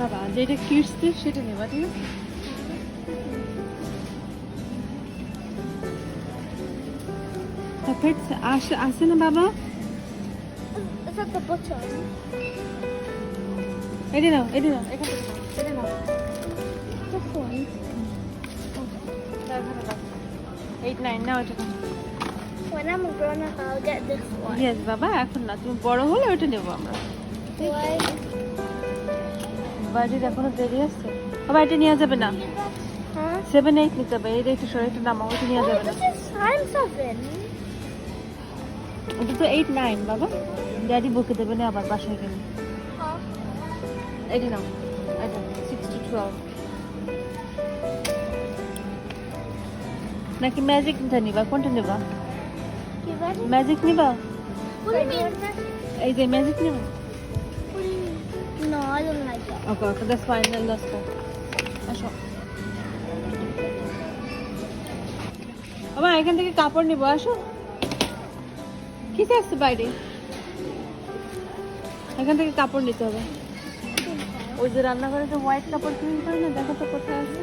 বাবা যেটা কিডসদের সেটা নেবা ঠিক আছে আসে আসে না বাবা? এটি নাও এটি নাও এটি নাও. এইট নাইন নাও এটা When I'm grown up, I'll get this one. Yes বাবা এখন না তুমি বড় হলে ওটা নেব আমরা Why? বাড়ির এখনও দেরি আছে। বাবা এটা নেওয়া যাবে না? সেভেন এইট নিতে হবে। এটা একটু সরে একটু নামাও ওটা নেওয়া যাবে না. ওটা তো এইট নাইন বাবা। ড্যাডি বকে দেবে না আবার বাসায় গেলে? এটি নাও এটা সিক্স টু টুয়েলভ নাকি ম্যাজিক নিতে নিবা? কোনটা নিবা? ম্যাজিক নিবা? এই যে ম্যাজিক নিবা? Mean? No, I fine. Then let's go. Let's go. আমার এখান থেকে কাপড় নিবো আসো কিসে আসছে বাইরে এখান থেকে কাপড় নিতে হবে ওই যে রান্নাঘরে যে হোয়াইট কাপড় কিনতে হবে না দেখো তো কোথায় আছে